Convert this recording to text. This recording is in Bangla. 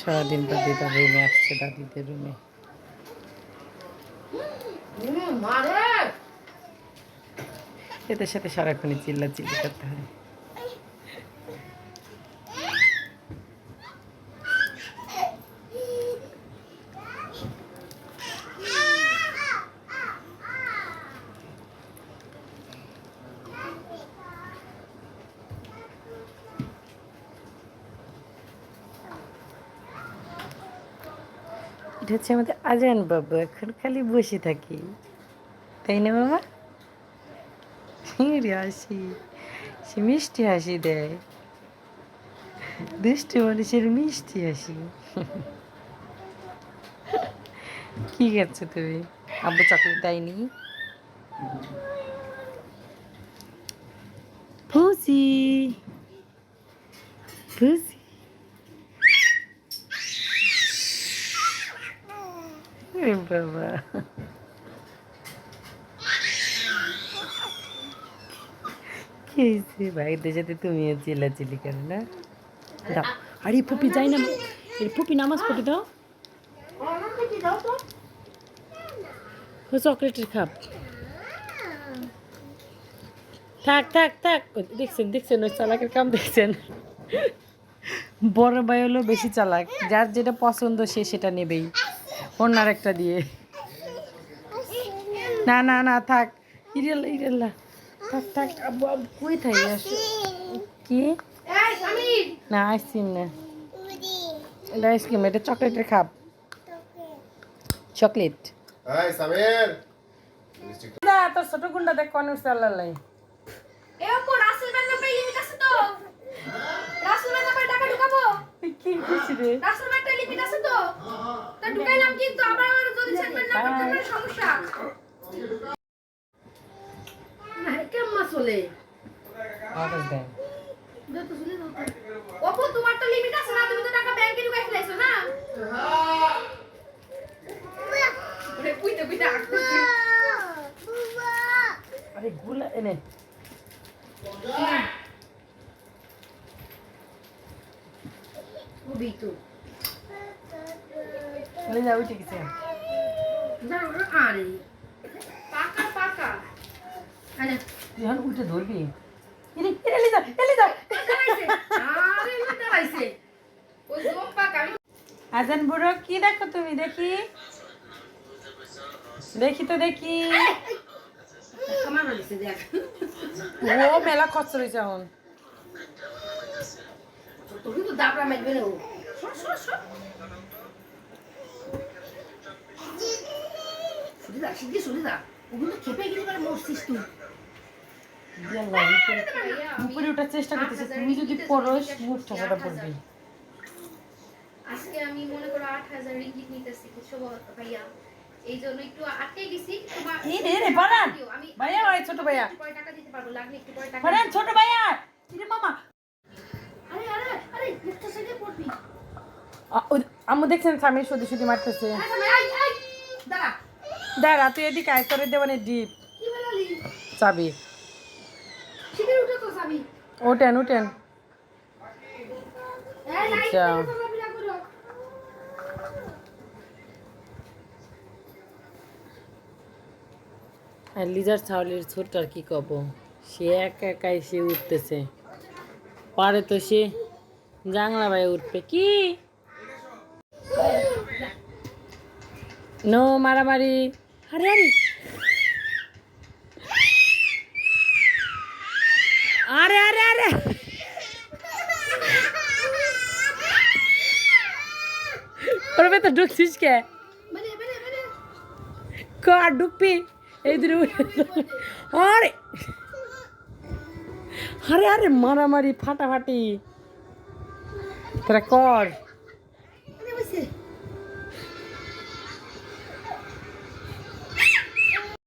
সারাদিন দিয়ে তার রুমে আসছে দাদিদের রুমে। এদের সাথে সারাক্ষণ চিল্লা চিল্লি করতে হয়। এটা হচ্ছে আমাদের আজান বাবু, এখন খালি বসে থাকি। তাই না বাবা হাসি, সে মিষ্টি হাসি দেয়। দুষ্ট মানুষের মিষ্টি হাসি। কি খাচ্ছ তুমি? আব্বু চকলেট দেয়নি? ফুসি। ফুসি। বাবা কি হয়েছে? ভাইদের সাথে তুমিও চিল্লাচিল্লি করো না? দাও। আরে, পুপি, যাই না। এর পুপি, নামাজ পড়ে দাও। চকলেটের খাপ। থাক থাক থাক। দেখছেন দেখছেন, ওই চালাকের কাম দেখছেন। বড় ভাই হলো বেশি চালাক। যার যেটা পছন্দ সে সেটা নেবেই। অন্য একটা দিয়ে। না না না থাক। ইরেল ইরেল্লা থাক থাক আব্বু আব্বু কই থাই আসো। কি? না আইসক্রিম না। এটা আইসক্রিম এটা চকলেটের খাপ। চকলেট। এই সামির। না তোর ছোট গুন্ডা দেখ কোন উঠছে আল্লাহ লাই। কি খুশি রে রাসেল ব্যানটা লিমিট আছে তো তা ঢুকাইলাম কিন্তু আবার যদি সেটমেন্ট না করতে পারে সমস্যা। না কেমন চলে। আওয়াজ দেয় অপু তোমার তো লিমিট আছে না তুমি তো টাকা ব্যাংকে ঢুকাই ফেলাইছো না? কুইতে কুইতে আঁকতেছি আরে গুলা এনে খুবই যা উঠে গেছে না আরে পাকা পাকা আরে এখন উঠে ধরবি এরে এরে লিজা এরে লিজা দাঁড়াইছে আরে না দাঁড়াইছে ওই জোম পাকা আমি আজান বুড়ো কি দেখো তুমি? দেখি? দেখি তো দেখি। ও মেলা খরচ রয়েছে এখন। দাবড়া না ও। ওগুলো খেপে গেলে মরছিস তুই। উপরে ওঠার চেষ্টা করতেছে তুমি যদি মুখ ঠাসাটা পড়বি। আজকে আমি মনে করো আট হাজার রিঙ্গিত নিতেছি কিছু ভাইয়া? এই জন্য একটু আটকে গেছি। তোমার এই রে বাড়ান আমি ভাইয়া ভাই ছোট ভাইয়া। পরে টাকা দিতে পারব লাগলে একটু পরে টাকা বাড়ান ছোট ভাইয়া। রে মামা? আরে আরে আরে মুখটা পড়বি। আ- ওই- আম্মু দেখছেন স্বামী শুধু শুধু মারতেছে দাঁড়া তুই এদিকে আয় তোরে দেবানে ডিপ। চাবি। ওঠেন উঠেন আচ্ছা। আর লিজার ছাউলির ছোট আর কি কব? সে একা একাই সে উঠতেছে। পারে তো সে জাংলা ভাই উঠবে। কি? নো মারামারি। আরে আরে আরে আরে আরে ওর ভেতর ঢুকছিস কে মানে মানে মানে কার ঢুকবি এই দূরে আরে আরে আরে মারামারি ফাটাফাটি তোরা কর